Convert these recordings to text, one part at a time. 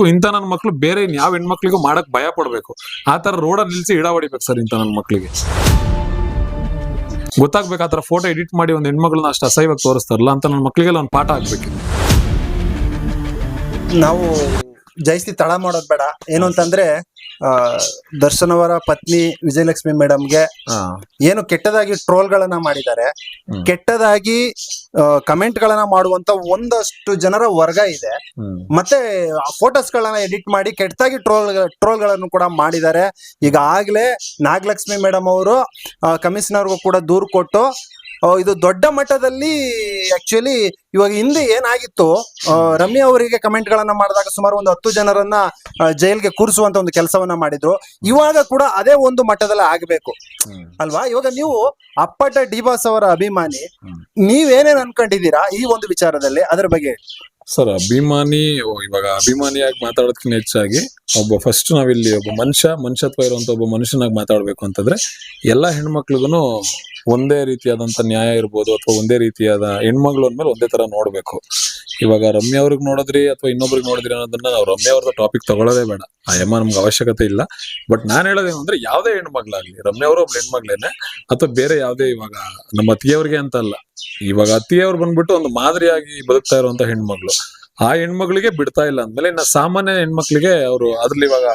ಆಗ್ಬೇಕು ಇಂಥ ನನ್ನ ಮಕ್ಳು ಬೇರೆ ಯಾವ ಹೆಣ್ಮಕ್ಳಿಗೂ ಮಾಡಕ್ ಭಯ ಪಡ್ಬೇಕು. ಆ ತರ ರೋಡ ನಿಲ್ಸಿ ಇಡ ಹೊಡಿಬೇಕು ಸರ್ ಇಂಥ ನನ್ನ ಮಕ್ಳಿಗೆ. ಗೊತ್ತಾಗ್ಬೇಕು ಆತರ ಫೋಟೋ ಎಡಿಟ್ ಮಾಡಿ ಒಂದು ಹೆಣ್ಮಗಳನ್ನ ಅಷ್ಟು ಅಸಹ್ಯವಾಗಿ ತೋರಿಸ್ತಾರಲ್ಲ, ಅಂತ ನನ್ನ ಮಕ್ಳಿಗೆಲ್ಲ ಒಂದು ಪಾಠ ಆಗ್ಬೇಕು ನಾವು ಜಯಿಸಿ ತಳ ಮಾಡೋದ್ ಬೇಡ. ಏನು ಅಂತಂದ್ರೆ ಆ, ದರ್ಶನ್ ಅವರ ಪತ್ನಿ ವಿಜಯಲಕ್ಷ್ಮಿ ಮೇಡಮ್ಗೆ ಏನು ಕೆಟ್ಟದಾಗಿ ಟ್ರೋಲ್ ಗಳನ್ನ ಮಾಡಿದ್ದಾರೆ. ಕೆಟ್ಟದಾಗಿ ಕಮೆಂಟ್ ಗಳನ್ನ ಮಾಡುವಂತ ಒಂದಷ್ಟು ಜನರ ವರ್ಗ ಇದೆ. ಮತ್ತೆ ಫೋಟೋಸ್ ಗಳನ್ನ ಎಡಿಟ್ ಮಾಡಿ ಕೆಟ್ಟದಾಗಿ ಟ್ರೋಲ್ ಟ್ರೋಲ್ಗಳನ್ನು ಕೂಡ ಮಾಡಿದ್ದಾರೆ. ಈಗ ಆಗ್ಲೇ ನಾಗಲಕ್ಷ್ಮಿ ಮೇಡಮ್ ಅವರು ಕಮಿಷನರ್ಗೂ ಕೂಡ ದೂರು ಕೊಟ್ಟು ಇದು ದೊಡ್ಡ ಮಟ್ಟದಲ್ಲಿ ಆಕ್ಚುಲಿ ಇವಾಗ ಹಿಂದೆ ಏನಾಗಿತ್ತು ರಮ್ಯಾ ಅವರಿಗೆ ಕಮೆಂಟ್ ಗಳನ್ನ ಮಾಡಿದಾಗ ಸುಮಾರು ಒಂದು ಹತ್ತು ಜನರನ್ನ ಜೈಲ್ಗೆ ಕೂರಿಸುವಂತ ಒಂದು ಕೆಲಸವನ್ನ ಮಾಡಿದ್ರು. ಇವಾಗ ಕೂಡ ಅದೇ ಒಂದು ಮಟ್ಟದಲ್ಲಿ ಆಗ್ಬೇಕು. ಅಲ್ವಾ? ಇವಾಗ ನೀವು ಅಪ್ಪಟ ಡಿಬಾಸ್ ಅವರ ಅಭಿಮಾನಿ ನೀವೇನೇನು ಅನ್ಕೊಂಡಿದ್ದೀರಾ ಈ ಒಂದು ವಿಚಾರದಲ್ಲಿ? ಅದರ ಬಗ್ಗೆ. ಸರ್ ಅಭಿಮಾನಿ ಇವಾಗ ಅಭಿಮಾನಿಯಾಗಿ ಮಾತಾಡೋದಕ್ಕಿಂತ ಹೆಚ್ಚಾಗಿ ಒಬ್ಬ ಫಸ್ಟ್ ನಾವಿಲ್ಲಿ ಒಬ್ಬ ಮನುಷ್ಯ ಮನುಷ್ಯತ್ವ ಇರುವಂತ ಒಬ್ಬ ಮನುಷ್ಯನಾಗಿ ಮಾತಾಡ್ಬೇಕು ಅಂತಂದ್ರೆ ಎಲ್ಲ ಹೆಣ್ಮಕ್ಳಿಗೂ ಒಂದೇ ರೀತಿಯಾದಂತ ನ್ಯಾಯ ಇರ್ಬೋದು ಅಥವಾ ಒಂದೇ ರೀತಿಯಾದ ಹೆಣ್ಮಗಳು ಅಂದ್ಮೇಲೆ ಒಂದೇ ತರ ನೋಡ್ಬೇಕು. ಇವಾಗ ರಮ್ಯಾ ಅವ್ರಿಗೆ ನೋಡಿದ್ರಿ ಅಥವಾ ಇನ್ನೊಬ್ರಿಗೆ ನೋಡಿದ್ರಿ ಅನ್ನೋದನ್ನ ನಾವು ರಮ್ಯಾ ಅವ್ರದ್ದು ಟಾಪಿಕ್ ತಗೊಳ್ಳೋದೇ ಬೇಡ. ಆ ಯಮ ನಮ್ಗೆ ಅವಶ್ಯಕತೆ ಇಲ್ಲ. ಬಟ್ ನಾನು ಹೇಳೋದೇನು ಅಂದ್ರೆ ಯಾವುದೇ ಹೆಣ್ಮಗ್ಳಾಗ್ಲಿ, ರಮ್ಯಾ ಅವರು ಒಬ್ಳು ಹೆಣ್ಮಗ್ಳೇನೆ ಅಥವಾ ಬೇರೆ ಯಾವುದೇ ಇವಾಗ ನಮ್ಮ ಅತ್ತಿಯವ್ರಿಗೆ ಅಂತ ಅಲ್ಲ. ಇವಾಗ ಅತ್ತಿಯವ್ರು ಬಂದ್ಬಿಟ್ಟು ಒಂದು ಮಾದರಿಯಾಗಿ ಬದುಕ್ತಾ ಇರುವಂತ ಹೆಣ್ಮಗಳು. ಆ ಹೆಣ್ಮಗಳಿಗೆ ಬಿಡ್ತಾ ಇಲ್ಲ. ಅಂದ್ಮೇಲೆ ಇನ್ನ ಸಾಮಾನ್ಯ ಹೆಣ್ಮಕ್ಳಿಗೆ ಅವರು ಅದ್ರಲ್ಲಿ ಇವಾಗ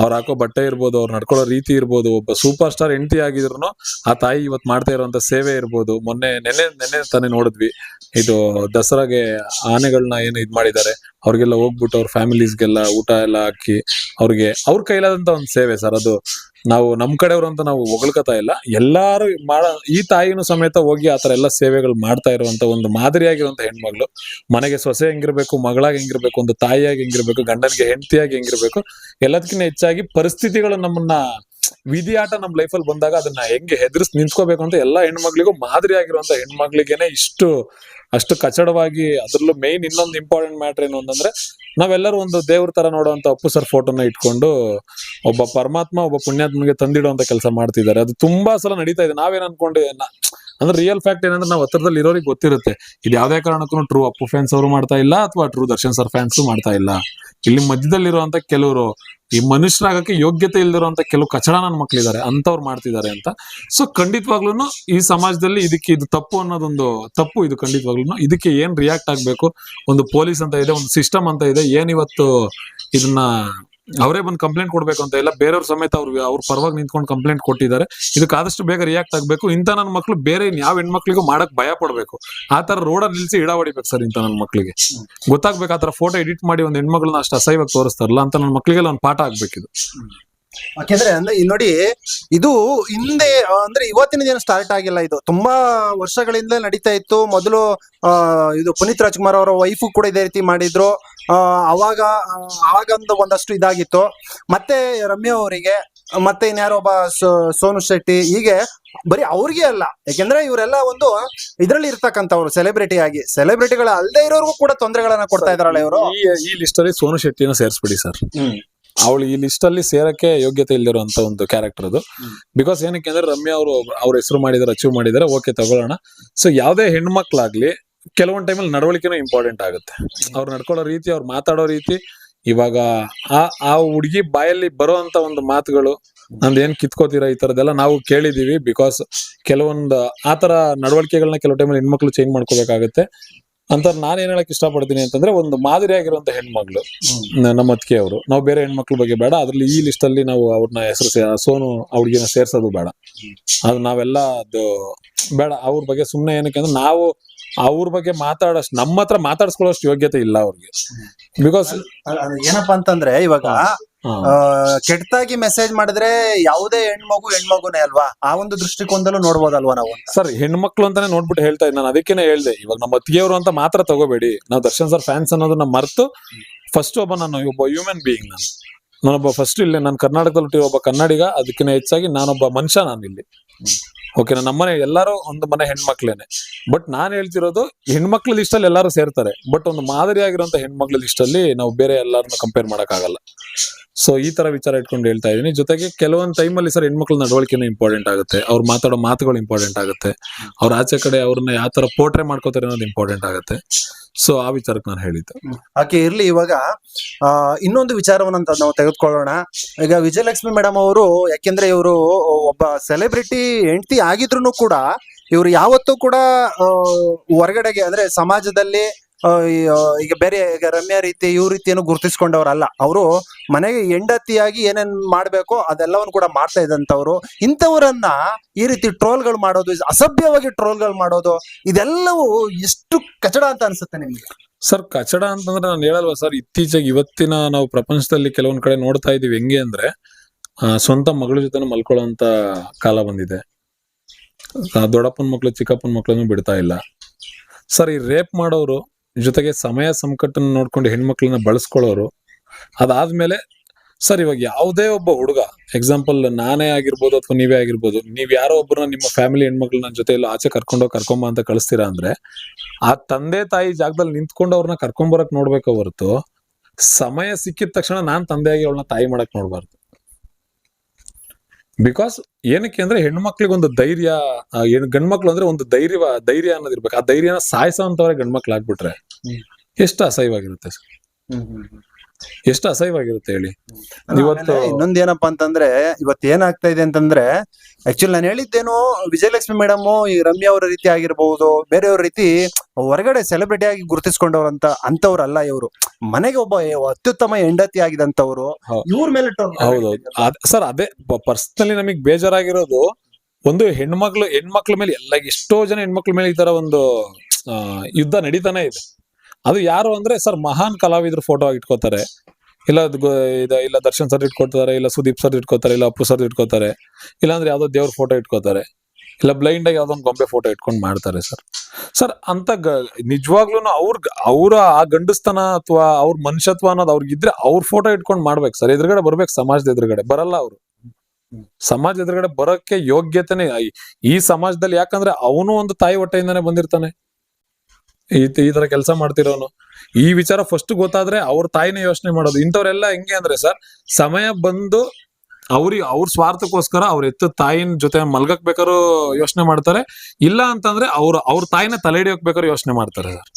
ಅವ್ರು ಹಾಕೋ ಬಟ್ಟೆ ಇರ್ಬೋದು, ಅವ್ರು ನಡ್ಕೊಳ್ಳೋ ರೀತಿ ಇರ್ಬೋದು, ಒಬ್ಬ ಸೂಪರ್ ಸ್ಟಾರ್ ಹೆಂಡತಿ ಆಗಿದ್ರು ಆ ತಾಯಿ ಇವತ್ತು ಮಾಡ್ತಾ ಇರುವಂತ ಸೇವೆ ಇರ್ಬೋದು. ಮೊನ್ನೆ, ನೆನ್ನೆ ನೆನ್ನೆ ತಾನೇ ನೋಡಿದ್ವಿ. ಇದು ದಸರಾಗೆ ಆನೆಗಳನ್ನ ಏನು ಇದ್ ಮಾಡಿದ್ದಾರೆ. ಅವ್ರಿಗೆಲ್ಲ ಹೋಗ್ಬಿಟ್ಟು ಅವ್ರ ಫ್ಯಾಮಿಲೀಸ್ಗೆಲ್ಲ ಊಟ ಎಲ್ಲ ಹಾಕಿ ಅವ್ರಿಗೆ ಅವ್ರ ಕೈಲಾದಂತ ಒಂದು ಸೇವೆ ಸರ್ ಅದು. ನಾವು ನಮ್ ಕಡೆಯವರು ಅಂತ ನಾವು ಹೊಗಳ್ಕೊತಾ ಇಲ್ಲ. ಎಲ್ಲಾರು ಮಾಡ, ಈ ತಾಯಿನೂ ಸಮೇತ ಹೋಗಿ ಆತರ ಎಲ್ಲ ಸೇವೆಗಳು ಮಾಡ್ತಾ ಇರುವಂತ ಒಂದು ಮಾದರಿಯಾಗಿರುವಂತ ಹೆಣ್ಮಗಳು. ಮನೆಗೆ ಸೊಸೆ ಹೆಂಗಿರ್ಬೇಕು, ಮಗಳಾಗಿ ಹೆಂಗಿರ್ಬೇಕು, ಒಂದು ತಾಯಿಯಾಗಿ ಹೆಂಗಿರ್ಬೇಕು, ಗಂಡನಿಗೆ ಹೆಂಡತಿಯಾಗಿ ಹೆಂಗಿರ್ಬೇಕು, ಎಲ್ಲದಕ್ಕಿಂತ ಹೆಚ್ಚಾಗಿ ಪರಿಸ್ಥಿತಿಗಳು ನಮ್ಮನ್ನ ವಿಧಿ ಆಟ ನಮ್ ಲೈಫಲ್ಲಿ ಬಂದಾಗ ಅದನ್ನ ಹೆಂಗೆ ಹೆದರ್ಸ್ ನಿಂತ್ಕೋಬೇಕು ಅಂತ ಎಲ್ಲಾ ಹೆಣ್ಮಕ್ಳಿಗೂ ಮಾದರಿ ಆಗಿರುವಂತ ಹೆಣ್ಮಕ್ಳಿಗೆನೆ ಇಷ್ಟು, ಅಷ್ಟು ಕಚಡವಾಗಿ ಅದ್ರಲ್ಲೂ ಮೇನ್ ಇನ್ನೊಂದು ಇಂಪಾರ್ಟೆಂಟ್ ಮ್ಯಾಟ್ರ್ ಏನು ಅಂತಂದ್ರೆ ನಾವೆಲ್ಲರೂ ಒಂದು ದೇವ್ರ ತರ ನೋಡುವಂತ ಅಪ್ಪು ಸರ್ ಫೋಟೋನ ಇಟ್ಕೊಂಡು ಒಬ್ಬ ಪರಮಾತ್ಮ, ಒಬ್ಬ ಪುಣ್ಯಾತ್ಮನಿಗೆ ತಂದಿಡುವಂತ ಕೆಲಸ ಮಾಡ್ತಿದ್ದಾರೆ. ಅದು ತುಂಬಾ ಸಲ ನಡೀತಾ ಇದೆ. ನಾವೇನ್ ಅನ್ಕೊಂಡೆ ಅಂದ್ರೆ ರಿಯಲ್ ಫ್ಯಾಕ್ಟ್ ಏನಂದ್ರೆ ನಾವು ಹತ್ರದಲ್ಲಿ ಇರೋರಿಗೆ ಗೊತ್ತಿರುತ್ತೆ. ಇದು ಯಾವ್ದೇ ಕಾರಣಕ್ಕೂ ಟ್ರೂ ಅಪ್ಪು ಫ್ಯಾನ್ಸ್ ಅವರು ಮಾಡ್ತಾ ಇಲ್ಲ ಅಥವಾ ಟ್ರೂ ದರ್ಶನ್ ಸರ್ ಫ್ಯಾನ್ಸ್ ಮಾಡ್ತಾ ಇಲ್ಲ. ಇಲ್ಲಿ ಮಧ್ಯದಲ್ಲಿರುವಂತ ಕೆಲವರು, ಈ ಮನುಷ್ಯರಾಗಕ್ಕೆ ಯೋಗ್ಯತೆ ಇಲ್ದಿರುವಂತ ಕೆಲವು ಕಚಡ ನನ್ನ ಮಕ್ಳಿದ್ದಾರೆ ಅಂತವ್ರು ಮಾಡ್ತಿದ್ದಾರೆ ಅಂತ. ಸೊ ಖಂಡಿತವಾಗ್ಲೂ ಈ ಸಮಾಜದಲ್ಲಿ ಇದಕ್ಕೆ ಇದು ತಪ್ಪು ಅನ್ನೋದೊಂದು, ತಪ್ಪು ಇದು ಖಂಡಿತವಾಗ್ಲೂ ಇದಕ್ಕೆ ಏನ್ ರಿಯಾಕ್ಟ್ ಆಗ್ಬೇಕು? ಒಂದು ಪೊಲೀಸ್ ಅಂತ ಇದೆ, ಒಂದು ಸಿಸ್ಟಮ್ ಅಂತ ಇದೆ, ಏನ್ ಇವತ್ತು ಇದನ್ನ ಅವರೇ ಬಂದು ಕಂಪ್ಲೇಂಟ್ ಕೊಡ್ಬೇಕು ಅಂತ ಇಲ್ಲ, ಬೇರೆಯವ್ರ ಸಮೇತ ಅವ್ರು ಅವ್ರ ಪರವಾಗಿ ನಿಂತ್ಕೊಂಡು ಕಂಪ್ಲೇಂಟ್ ಕೊಟ್ಟಿದ್ದಾರೆ. ಇದಕ್ಕೆ ಆದಷ್ಟು ಬೇಗ ರಿಯಾಕ್ಟ್ ಆಗ್ಬೇಕು. ಇಂಥ ನನ್ನ ಮಕ್ಳು ಬೇರೆ ಯಾವ ಹೆಣ್ಮಕ್ಳಿಗೂ ಮಾಡಕ್ ಭಯ ಪಡ್ಬೇಕು. ಆ ತರ ರೋಡಲ್ಲಿ ನಿಲ್ಸಿ ಇಡ ಹೊಡಿಬೇಕು ಸರ್ ಇಂಥ ನನ್ನ ಮಕ್ಳಿಗೆ. ಗೊತ್ತಾಗ್ಬೇಕು ಆ ಫೋಟೋ ಎಡಿಟ್ ಮಾಡಿ ಒಂದು ಹೆಣ್ಮಗಳನ್ನ ಅಷ್ಟು ಅಸಹ್ಯವಾಗಿ ತೋರಿಸ್ತಾರಲ್ಲ ಅಂತ ನನ್ನ ಮಕ್ಳಿಗೆಲ್ಲ ಒಂದು ಪಾಠ ಆಗ್ಬೇಕಿದು. ಯಾಕೆಂದ್ರೆ ಅಂದ್ರೆ ಇಲ್ಲಿ ನೋಡಿ ಇದು ಹಿಂದೆ ಅಂದ್ರೆ ಇವತ್ತಿನ ದಿನ ಸ್ಟಾರ್ಟ್ ಆಗಿಲ್ಲ ಇದು. ತುಂಬಾ ವರ್ಷಗಳಿಂದ ನಡೀತಾ ಇತ್ತು. ಮೊದಲು ಆ, ಇದು ಪುನೀತ್ ರಾಜ್ಕುಮಾರ್ ಅವರ ವೈಫು ಕೂಡ ಇದೇ ರೀತಿ ಮಾಡಿದ್ರು. ಆ, ಅವಾಗ ಆವಾಗಂದು ಆಗೊಂದು ಒಂದಷ್ಟು ಇದಾಗಿತ್ತು. ಮತ್ತೆ ರಮ್ಯಾ ಅವರಿಗೆ ಮತ್ತೆ ಇನ್ಯಾರೋ ಒಬ್ಬ ಸೋ- ಸೋನು ಶೆಟ್ಟಿ ಹೀಗೆ ಬರೀ ಅವ್ರಿಗೆ ಅಲ್ಲ. ಯಾಕೆಂದ್ರೆ ಇವರೆಲ್ಲ ಒಂದು ಇದ್ರಲ್ಲಿ ಇರ್ತಕ್ಕಂಥವ್ರು ಸೆಲೆಬ್ರಿಟಿ ಆಗಿ. ಸೆಲೆಬ್ರಿಟಿಗಳ ಅಲ್ಲದೆ ಇರೋರ್ಗೂ ಕೂಡ ತೊಂದರೆಗಳನ್ನ ಕೊಡ್ತಾ ಇದಾರಲ್ಲ ಇವರು. ಈ ಈ ಲಿಸ್ಟ್ ಅಲ್ಲಿ ಸೋನು ಶೆಟ್ಟಿನ ಸೇರಿಸ್ಬಿಡಿ ಸರ್. ಅವಳು ಈ ಲಿಸ್ಟ್ ಅಲ್ಲಿ ಸೇರಕ್ಕೆ ಯೋಗ್ಯತೆ ಇಲ್ಲಿರುವಂತ ಒಂದು ಕ್ಯಾರೆಕ್ಟರ್ ಅದು. ಬಿಕಾಸ್ ಏನಕ್ಕೆ ಅಂದ್ರೆ ರಮ್ಯಾ ಅವರು ಅವ್ರ ಹೆಸರು ಮಾಡಿದಾರೆ ಅಚೀವ್ ಮಾಡಿದಾರೆ ಓಕೆ ತಗೊಳ್ಳೋಣ. ಸೊ ಯಾವ್ದೇ ಹೆಣ್ಮಕ್ಳಾಗ್ಲಿ ಕೆಲವೊಂದ್ ಟೈಮಲ್ಲಿ ನಡವಳಿಕೆನೂ ಇಂಪಾರ್ಟೆಂಟ್ ಆಗುತ್ತೆ. ಅವ್ರು ನಡ್ಕೊಳ್ಳೋ ರೀತಿ ಅವ್ರು ಮಾತಾಡೋ ರೀತಿ ಇವಾಗ ಆ ಆ ಹುಡುಗಿ ಬಾಯಲ್ಲಿ ಬರೋ ಅಂತ ಒಂದು ಮಾತುಗಳು ನಂದು ಏನ್ ಕಿತ್ಕೋತೀರಾ ಈ ತರದೆಲ್ಲ ನಾವು ಕೇಳಿದೀವಿ. ಬಿಕಾಸ್ ಕೆಲವೊಂದು ಆತರ ತರ ನಡವಳಿಕೆಗಳನ್ನ ಕೆಲವು ಟೈಮಲ್ಲಿ ಹೆಣ್ಮಕ್ಳು ಚೇಂಜ್ ಮಾಡ್ಕೋಬೇಕಾಗುತ್ತೆ. ಅಂತ ನಾನು ಏನ್ ಹೇಳಕ್ ಇಷ್ಟಪಡ್ತೀನಿ ಅಂತಂದ್ರೆ ಒಂದು ಮಾದರಿಯಾಗಿರುವಂತ ಆಗಿರುವಂತ ನ- ನಮ್ಮ ಅತ್ತಿಗೆ ಅವರು. ನಾವು ಬೇರೆ ಹೆಣ್ಮಕ್ಳ ಬಗ್ಗೆ ಬೇಡ. ಅದ್ರಲ್ಲಿ ಈ ಲಿಸ್ಟ್ ಅಲ್ಲಿ ನಾವು ಅವ್ರನ್ನ ಹೆಸರು ಸೋನು ಅವ್ರಿಗೆ ಸೇರ್ಸೋದು ಬೇಡ. ಅದು ನಾವೆಲ್ಲ ಅದು ಬೇಡ. ಅವ್ರ ಬಗ್ಗೆ ಸುಮ್ನೆ ಏನಕ್ಕೆ ಅಂದ್ರೆ ನಾವು ಅವ್ರ ಬಗ್ಗೆ ಮಾತಾಡೋಷ್ಟು ನಮ್ಮ ಹತ್ರ ಮಾತಾಡ್ಸ್ಕೊಳ್ಳೋಷ್ಟು ಯೋಗ್ಯತೆ ಇಲ್ಲ ಅವ್ರಿಗೆ. ಬಿಕಾಸ್ ಏನಪ್ಪಾ ಅಂತಂದ್ರೆ ಇವಾಗ ಕೆಟ್ಟದಾಗಿ ಮೆಸೇಜ್ ಮಾಡಿದ್ರೆ ಯಾವುದೇ ಹೆಣ್ಮಗು ಹೆಣ್ಮಗುನೇ ಅಲ್ವಾ? ಆ ಒಂದು ದೃಷ್ಟಿಕೋನದಲ್ಲೂ ನೋಡ್ಬೋದಲ್ವಾ ನಾವು ಸರ್ ಹೆಣ್ಮಕ್ಳು ಅಂತಾನೆ ನೋಡ್ಬಿಟ್ಟು ಹೇಳ್ತಾ ಇದ್ದೀನಿ ನಾನು ಅದಕ್ಕೇನೆ ಹೇಳ್ದೆ. ಇವಾಗ ನಮ್ಮ ಅತ್ತಿಗೆಯವರು ಅಂತ ಮಾತ್ರ ತಗೋಬೇಡಿ. ನಾವು ದರ್ಶನ್ ಸರ್ ಫ್ಯಾನ್ಸ್ ಅನ್ನೋದನ್ನ ಮರೆತು ಫಸ್ಟ್ ಒಬ್ಬ ನಾನು ಒಬ್ಬ ಹ್ಯೂಮನ್ ಬೀಯಿಂಗ್ ನಾನು. ನಾನೊಬ್ಬ ಫಸ್ಟ್ ಇಲ್ಲಿ ನಾನು ಕರ್ನಾಟಕದಲ್ಲಿ ಒಬ್ಬ ಕನ್ನಡಿಗ ಅದಕ್ಕಿಂತ ಹೆಚ್ಚಾಗಿ ನಾನೊಬ್ಬ ಮನುಷ್ಯ ನಾನು ಇಲ್ಲಿ ಓಕೆ ನಮ್ಮನೆ ಎಲ್ಲರೂ ಒಂದು ಮನೆ ಹೆಣ್ಮಕ್ಳೇನೆ. ಬಟ್ ನಾನು ಹೇಳ್ತಿರೋದು ಹೆಣ್ಮಕ್ಳ ಲಿಸ್ಟ್ ಅಲ್ಲಿ ಎಲ್ಲರೂ ಸೇರ್ತಾರೆ. ಬಟ್ ಒಂದು ಮಾದರಿಯಾಗಿರುವಂತ ಹೆಣ್ಮಕ್ಳ ಲಿಸ್ಟ್ ಅಲ್ಲಿ ನಾವು ಬೇರೆ ಎಲ್ಲಾರನ್ನ ಕಂಪೇರ್ ಮಾಡಕ್ ಆಗಲ್ಲ ಸೊ ಈ ತರ ವಿಚಾರ ಇಟ್ಕೊಂಡು ಹೇಳ್ತಾ ಇದೀನಿ. ಜೊತೆಗೆ ಕೆಲವೊಂದು ಟೈಮಲ್ಲಿ ಸರ್ ಹೆಣ್ಮಕ್ಳ ನಡವಳಿಕೆನ ಇಂಪಾರ್ಟೆಂಟ್ ಆಗುತ್ತೆ. ಅವ್ರು ಮಾತಾಡೋ ಮಾತುಗಳು ಇಂಪಾರ್ಟೆಂಟ್ ಆಗುತ್ತೆ. ಅವ್ರ ಆಚೆ ಕಡೆ ಅವ್ರನ್ನ ಯಾವ ತರ ಪೋಟ್ರೆ ಮಾಡ್ಕೋತಾರೆ ಅನ್ನೋದು ಇಂಪಾರ್ಟೆಂಟ್ ಆಗುತ್ತೆ. ಸೊ ಆ ವಿಚಾರಕ್ಕೆ ನಾನು ಹೇಳಿದ್ದೆ. ಆಕೆ ಇರ್ಲಿ ಇವಾಗ ಇನ್ನೊಂದು ವಿಚಾರವನ್ನ ನಾವು ತೆಗೆದುಕೊಳ್ಳೋಣ. ಈಗ ವಿಜಯಲಕ್ಷ್ಮಿ ಮೇಡಮ್ ಅವರು, ಯಾಕೆಂದ್ರೆ ಇವರು ಒಬ್ಬ ಸೆಲೆಬ್ರಿಟಿ ಹೆಂಡತಿ ಆಗಿದ್ರು ಕೂಡ ಇವರು ಯಾವತ್ತೂ ಕೂಡ ಹೊರಗಡೆಗೆ ಅಂದ್ರೆ ಸಮಾಜದಲ್ಲಿ ಈಗ ಬೇರೆ ಈಗ ರಮ್ಯ ರೀತಿ ಇವ್ ರೀತಿಯನ್ನು ಗುರುತಿಸ್ಕೊಂಡವ್ರಲ್ಲ. ಅವರು ಮನೆಗೆ ಹೆಂಡತಿಯಾಗಿ ಏನೇನ್ ಮಾಡ್ಬೇಕೋ ಅದೆಲ್ಲವನ್ನು ಕೂಡ ಮಾಡ್ತಾ ಇದ್ದಂಥವ್ರು. ಇಂಥವರನ್ನ ಈ ರೀತಿ ಟ್ರೋಲ್ಗಳು ಮಾಡೋದು, ಅಸಭ್ಯವಾಗಿ ಟ್ರೋಲ್ಗಳು ಮಾಡೋದು, ಇದೆಲ್ಲವೂ ಎಷ್ಟು ಕಚಡ ಅಂತ ಅನ್ಸುತ್ತೆ ನಿಮ್ಗೆ? ಸರ್, ಕಚಡ ಅಂತಂದ್ರೆ ನಾನು ಹೇಳಲ್ವ ಸರ್, ಇತ್ತೀಚೆಗೆ ಇವತ್ತಿನ ನಾವು ಪ್ರಪಂಚದಲ್ಲಿ ಕೆಲವೊಂದ್ ಕಡೆ ನೋಡ್ತಾ ಇದೀವಿ ಹೆಂಗೆ ಅಂದ್ರೆ ಸ್ವಂತ ಮಗಳ ಜೊತೆ ಮಲ್ಕೊಳ್ಳೋಂತ ಕಾಲ ಬಂದಿದೆ. ದೊಡ್ಡಪ್ಪನ ಮಕ್ಳು, ಚಿಕ್ಕಪ್ಪನ ಮಕ್ಕಳನ್ನು ಬಿಡ್ತಾ ಇಲ್ಲ. ಸರ್, ಈ ರೇಪ್ ಮಾಡೋರು, ಜೊತೆಗೆ ಸಮಯ ಸಂಕಟನ ನೋಡ್ಕೊಂಡು ಹೆಣ್ಮಕ್ಳನ್ನ ಬಳಸ್ಕೊಳ್ಳೋರು, ಅದಾದ್ಮೇಲೆ, ಸರ್, ಇವಾಗ ಯಾವುದೇ ಒಬ್ಬ ಹುಡುಗ ಎಕ್ಸಾಂಪಲ್ ನಾನೇ ಆಗಿರ್ಬೋದು ಅಥವಾ ನೀವೇ ಆಗಿರ್ಬೋದು, ನೀವ್ ಯಾರೋ ಒಬ್ಬರನ್ನ ನಿಮ್ಮ ಫ್ಯಾಮಿಲಿ ಹೆಣ್ಮಕ್ಳನ್ನ ಜೊತೆ ಎಲ್ಲ ಆಚೆ ಕರ್ಕೊಂಡೋಗಿ ಕರ್ಕೊಂಬ ಅಂತ ಕಳಿಸ್ತೀರಾ ಅಂದ್ರೆ, ಆ ತಂದೆ ತಾಯಿ ಜಾಗದಲ್ಲಿ ನಿಂತ್ಕೊಂಡು ಅವ್ರನ್ನ ಕರ್ಕೊಂಬರಕ್ ನೋಡ್ಬೇಕು ಹೊರತು, ಸಮಯ ಸಿಕ್ಕಿದ ತಕ್ಷಣ ನಾನ್ ತಂದೆಯಾಗಿ ಅವಳನ್ನ ತಾಯಿ ಮಾಡಕ್ ನೋಡ್ಬಾರ್ದು. ಬಿಕಾಸ್ ಏನಕ್ಕೆ ಅಂದ್ರೆ ಹೆಣ್ಮಕ್ಳಿಗೆ ಒಂದು ಧೈರ್ಯ ಆ, ಹೆಣ್ ಗಂಡ್ಮಕ್ಳು ಅಂದ್ರೆ ಒಂದು ಧೈರ್ಯ ಧೈರ್ಯ ಅನ್ನೋದಿರ್ಬೇಕು ಆ ಧೈರ್ಯನ ಸಾಯಿಸೋಂತವ್ರೆ ಗಂಡ್ಮಕ್ಳು ಆಗ್ಬಿಟ್ರೆ ಎಷ್ಟು ಅಸಹ್ಯವಾಗಿರುತ್ತೆ ಸರ್. ಎಷ್ಟು ಅಸಹ್ಯವಾಗಿರುತ್ತೆ ಹೇಳಿ? ಇವತ್ತು ಇನ್ನೊಂದು ಏನಪ್ಪ ಅಂತಂದ್ರೆ ಇವತ್ತು ಏನಾಗ್ತಾ ಇದೆ ಅಂತಂದ್ರೆ ಆಕ್ಚುಲಿ ನಾನು ಹೇಳಿದ್ದೇನು ವಿಜಯಲಕ್ಷ್ಮಿ ಮೇಡಮ್ ಈ ರಮ್ಯಾ ಅವರ ರೀತಿ ಆಗಿರ್ಬಹುದು ಬೇರೆಯವ್ರ ರೀತಿ ಹೊರಗಡೆ ಸೆಲೆಬ್ರಿಟಿ ಆಗಿ ಗುರುತಿಸ್ಕೊಂಡವ್ರಂತ ಅಂತವ್ರಲ್ಲ ಇವರು. ಮನೆಗೆ ಒಬ್ಬ ಅತ್ಯುತ್ತಮ ಹೆಂಡತಿ ಆಗಿದಂತವ್ರು. ಇವ್ರ ಮೇಲೆ ಹೌದು. ಹೌದೌದು ಸರ್ ಅದೇ ಪರ್ಸನಲಿ ನಮಗೆ ಬೇಜಾರಾಗಿರೋದು ಒಂದು ಹೆಣ್ಮಕ್ಳು ಹೆಣ್ಮಕ್ಳ ಮೇಲೆ ಎಲ್ಲ ಎಷ್ಟೋ ಜನ ಹೆಣ್ಮಕ್ಳ ಮೇಲೆ ಈ ತರ ಒಂದು ಯುದ್ಧ ನಡೀತಾನೆ ಇದೆ. ಅದು ಯಾರು ಅಂದ್ರೆ ಸರ್ ಮಹಾನ್ ಕಲಾವಿದ್ರು ಫೋಟೋ ಇಟ್ಕೋತಾರೆ ಇಲ್ಲ ಇಲ್ಲ ದರ್ಶನ್ ಸರ್ ಇಟ್ಕೊತಾರೆ ಇಲ್ಲ ಸುದೀಪ್ ಸರ್ ಇಟ್ಕೋತಾರೆ, ಇಲ್ಲ ಅಪ್ಪು ಸರ್ ಇಟ್ಕೋತಾರೆ ಇಲ್ಲ ಅಂದ್ರೆ ಯಾವ್ದೋ ದೇವ್ರ ಫೋಟೋ ಇಟ್ಕೋತಾರೆ. ಇಲ್ಲ ಬ್ಲೈಂಡ್ ಆಗಿ ಯಾವ್ದೊಂದು ಗೊಂಬೆ ಫೋಟೋ ಇಟ್ಕೊಂಡು ಮಾಡ್ತಾರೆ ಸರ್ ಸರ್ ಅಂತ ನಿಜವಾಗ್ಲೂ ಅವ್ರ ಅವ್ರ ಆ ಗಂಡಸ್ತನ ಅಥವಾ ಅವ್ರ ಮನುಷ್ಯತ್ವ ಅನ್ನೋದು ಅವ್ರಿಗಿದ್ರೆ ಅವ್ರ ಫೋಟೋ ಇಟ್ಕೊಂಡು ಮಾಡ್ಬೇಕು ಸರ್ ಎದುರುಗಡೆ ಬರ್ಬೇಕು ಸಮಾಜದ ಎದುರುಗಡೆ. ಬರಲ್ಲ ಅವರು. ಸಮಾಜ ಎದುರುಗಡೆ ಬರೋಕ್ಕೆ ಯೋಗ್ಯತೆನೆ ಈ ಸಮಾಜದಲ್ಲಿ ಯಾಕಂದ್ರೆ ಅವನು ಒಂದು ತಾಯಿ ಹೊಟ್ಟೆಯಿಂದಾನೆ ಬಂದಿರ್ತಾನೆ. ಈ ತರ ಕೆಲಸ ಮಾಡ್ತಿರೋನು. ಈ ವಿಚಾರ ಫಸ್ಟ್ ಗೊತ್ತಾದ್ರೆ ಅವ್ರ ತಾಯಿನೇ ಯೋಚನೆ ಮಾಡೋದು. ಇಂಥವ್ರೆಲ್ಲ ಹೆಂಗೆ ಅಂದ್ರೆ ಸರ್, ಸಮಯ ಬಂದು ಅವ್ರಿಗೆ ಅವ್ರ ಸ್ವಾರ್ಥಕ್ಕೋಸ್ಕರ ಅವ್ರ ಎತ್ತ ತಾಯಿನ ಜೊತೆ ಮಲ್ಗಕ್ ಬೇಕಾದ್ರೂ ಯೋಚನೆ ಮಾಡ್ತಾರೆ. ಇಲ್ಲ ಅಂತಂದ್ರೆ ಅವ್ರ ಅವ್ರ ತಾಯಿನ ತಲೆ ಹಿಡಿಯೋಕ್ ಯೋಚನೆ ಮಾಡ್ತಾರೆ ಸರ್.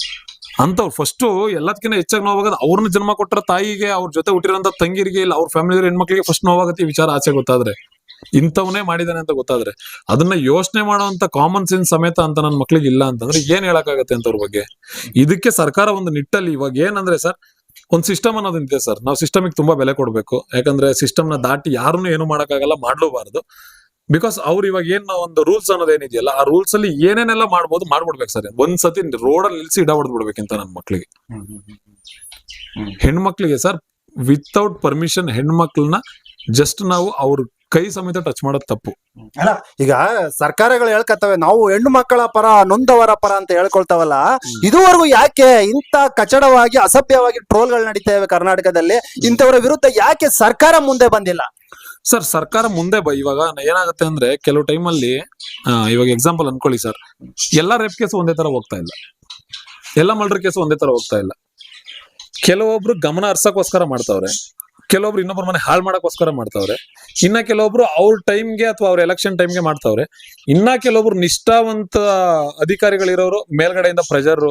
ಅಂತವ್ರು ಫಸ್ಟ್ ಎಲ್ಲದಕ್ಕಿಂತ ಹೆಚ್ಚಾಗಿ ನೋವಾಗೋದು ಅವ್ರನ್ನ ಜನ್ಮ ಕೊಟ್ಟರ ತಾಯಿಗೆ ಅವ್ರ ಜೊತೆ ಹುಟ್ಟಿರೋಂಥ ತಂಗಿರಿಗೆ ಇಲ್ಲ ಅವ್ರ ಫ್ಯಾಮಿಲಿ ಹೆಣ್ಮಕ್ಳಿಗೆ ಫಸ್ಟ್ ನೋವಾಗತ್ತೆ ಈ ವಿಚಾರ ಆಚೆ ಗೊತ್ತಾದ್ರೆ. ಇಂಥವನೇ ಮಾಡಿದಾನೆ ಅಂತ ಗೊತ್ತಾದ್ರೆ. ಅದನ್ನ ಯೋಚನೆ ಮಾಡುವಂತ ಕಾಮನ್ ಸೆನ್ಸ್ ಸಮೇತ ಅಂತ ನನ್ನ ಮಕ್ಳಿಗೆ ಇಲ್ಲ ಅಂತಂದ್ರೆ ಏನ್ ಹೇಳಕ್ಕಾಗತ್ತೆ ಅಂತ ಅವ್ರ ಬಗ್ಗೆ? ಇದಕ್ಕೆ ಸರ್ಕಾರ ಒಂದು ನಿಟ್ಟಲ್ಲಿ ಇವಾಗ ಏನಂದ್ರೆ ಸರ್ ಒಂದ್ ಸಿಸ್ಟಮ್ ಅನ್ನೋದಿದೆ ಸರ್. ನಾವು ಸಿಸ್ಟಮಿಗೆ ತುಂಬಾ ಬೆಲೆ ಕೊಡ್ಬೇಕು. ಯಾಕಂದ್ರೆ ಸಿಸ್ಟಮ್ನ ದಾಟಿ ಯಾರನ್ನು ಏನು ಮಾಡಕ್ಕಾಗಲ್ಲ ಮಾಡ್ಲೂಬಾರದು. ಬಿಕಾಸ್ ಅವ್ರು ಇವಾಗ ಏನ್ ಒಂದು ರೂಲ್ಸ್ ಅನ್ನೋದು ಏನಿದೆಯಲ್ಲ ಆ ರೂಲ್ಸ್ ಅಲ್ಲಿ ಏನೇನೆಲ್ಲ ಮಾಡ್ಬೋದು ಮಾಡ್ಬಿಡ್ಬೇಕು ಸರ್. ಒಂದ್ ಸತಿ ರೋಡ್ ಅಲ್ಲಿ ನಿಲ್ಸಿ ಇಡ ಹೊಡೆದ್ ಬಿಡ್ಬೇಕಿಂತ ನನ್ನ ಮಕ್ಳಿಗೆ ಹೆಣ್ಮಕ್ಳಿಗೆ ಸರ್ ವಿತೌಟ್ ಪರ್ಮಿಷನ್ ಹೆಣ್ಮಕ್ಳನ್ನ ಜಸ್ಟ್ ನಾವು ಅವ್ರ ಕೈ ಸಮೇತ ಟಚ್ ಮಾಡೋದು ತಪ್ಪು. ಅಲ್ಲ ಈಗ ಸರ್ಕಾರಗಳು ಹೇಳ್ಕತ್ತವೆ ನಾವು ಹೆಣ್ಣು ಮಕ್ಕಳ ಪರ ನೊಂದವರ ಪರ ಅಂತ ಹೇಳ್ಕೊಳ್ತಾವಲ್ಲ ಇದುವರೆಗೂ ಯಾಕೆ ಇಂಥ ಕಚಡವಾಗಿ ಅಸಭ್ಯವಾಗಿ ಟ್ರೋಲ್ಗಳು ನಡೀತಾ ಇವೆ ಕರ್ನಾಟಕದಲ್ಲಿ ಇಂಥವರ ವಿರುದ್ಧ ಯಾಕೆ ಸರ್ಕಾರ ಮುಂದೆ ಬಂದಿಲ್ಲ? ಸರ್ ಸರ್ಕಾರ ಮುಂದೆ ಬ ಇವಾಗ ಏನಾಗುತ್ತೆ ಅಂದ್ರೆ ಕೆಲವು ಟೈಮಲ್ಲಿ ಇವಾಗ ಎಕ್ಸಾಂಪಲ್ ಅನ್ಕೊಳ್ಳಿ ಸರ್. ಎಲ್ಲಾ ರೇಪ್ ಕೇಸ್ ಒಂದೇ ತರ ಹೋಗ್ತಾ ಇಲ್ಲ. ಎಲ್ಲ ಮರ್ಡರ್ ಕೇಸ್ ಒಂದೇ ತರ ಹೋಗ್ತಾ ಇಲ್ಲ. ಕೆಲವೊಬ್ರು ಗಮನ ಹರ್ಸಕ್ಕೋಸ್ಕರ ಮಾಡ್ತಾವ್ರೆ. ಕೆಲವೊಬ್ರು ಇನ್ನೊಬ್ರ ಮನೆ ಹಾಳು ಮಾಡಕ್ಕೋಸ್ಕರ ಮಾಡ್ತಾವ್ರೆ. ಇನ್ನ ಕೆಲವೊಬ್ರು ಅವ್ರ ಟೈಮ್ಗೆ ಅಥವಾ ಅವ್ರ ಎಲೆಕ್ಷನ್ ಟೈಮ್ಗೆ ಮಾಡ್ತಾವ್ರೆ. ಇನ್ನ ಕೆಲವೊಬ್ರು ನಿಷ್ಠಾವಂತ ಅಧಿಕಾರಿಗಳಿರೋರು, ಮೇಲ್ಗಡೆಯಿಂದ ಪ್ರೆಷರ್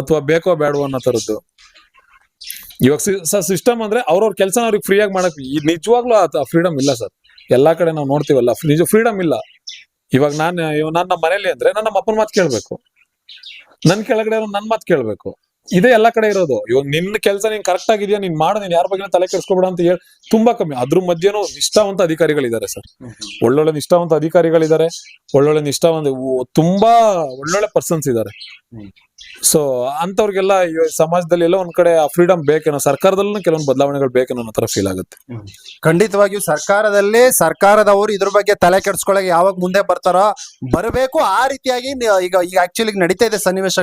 ಅಥವಾ ಬೇಕೋ ಬೇಡವೋ ಅನ್ನೋ ತರದ್ದು ಇವಾಗ ಸಿಸ್ಟಮ್ ಅಂದ್ರೆ ಅವ್ರವ್ರ ಕೆಲಸ ಅವ್ರಿಗೆ ಫ್ರೀ ಆಗಿ ಮಾಡಕ್ ನಿಜವಾಗ್ಲೂ ಆ ಫ್ರೀಡಮ್ ಇಲ್ಲ ಸರ್. ಎಲ್ಲಾ ಕಡೆ ನಾವು ನೋಡ್ತೀವಲ್ಲ ನಿಜ ಫ್ರೀಡಮ್ ಇಲ್ಲ. ಇವಾಗ ನಾನು ನನ್ನ ನಾನು ನಮ್ಮ ಮನೇಲಿ ಅಂದ್ರೆ ನನ್ನ ಅಪ್ಪನ ಮಾತು ಕೇಳ್ಬೇಕು. ನನ್ ಕೆಳಗಡೆ ನನ್ ಮಾತು ಕೇಳ್ಬೇಕು. ಇದೇ ಎಲ್ಲಾ ಕಡೆ ಇರೋದು. ಇವಾಗ ನಿನ್ನ ಕೆಲಸ ನೀನ್ ಕರೆಕ್ಟ್ ಆಗಿದೆಯಾ, ನೀನ್ ಮಾಡು, ನೀನ್ ಯಾರ ಬಗ್ಗೆ ತಲೆ ಕೆಡಿಸ್ಕೊಬೇಡ ಅಂತ ಹೇಳಿ ತುಂಬಾ ಕಮ್ಮಿ. ಅದ್ರ ಮಧ್ಯನೂ ನಿಷ್ಠಾವಂತ ಅಧಿಕಾರಿಗಳಿದ್ದಾರೆ ಸರ್. ಒಳ್ಳೊಳ್ಳೆ ನಿಷ್ಠಾವಂತ ಅಧಿಕಾರಿಗಳಿದ್ದಾರೆ. ಒಳ್ಳೊಳ್ಳೆ ನಿಷ್ಠಾವಂತ ತುಂಬಾ ಒಳ್ಳೊಳ್ಳೆ ಪರ್ಸನ್ಸ್ ಇದ್ದಾರೆ. ಸೊ ಅಂತವ್ರಿಗೆಲ್ಲ ಸಮಾಜದಲ್ಲಿ ಎಲ್ಲ ಒಂದ್ ಕಡೆ ಫ್ರೀಡಮ್ ಬೇಕೇನೋ, ಸರ್ಕಾರದಲ್ಲೂ ಕೆಲವೊಂದು ಬದಲಾವಣೆಗಳು ಬೇಕೇನೋ ಅನ್ನೋ ತರ ಫೀಲ್ ಆಗುತ್ತೆ. ಖಂಡಿತವಾಗಿಯೂ ಸರ್ಕಾರದಲ್ಲಿ ಸರ್ಕಾರದವರು ಇದ್ರ ಬಗ್ಗೆ ತಲೆ ಕೆಡ್ಸ್ಕೊಳಕ್ಕೆ ಯಾವಾಗ ಮುಂದೆ ಬರ್ತಾರೋ, ಬರಬೇಕು ಆ ರೀತಿಯಾಗಿ ಈಗ ಈಗ ಆಕ್ಚುಲಿ ನಡೀತಾ ಇದೆ ಸನ್ನಿವೇಶ.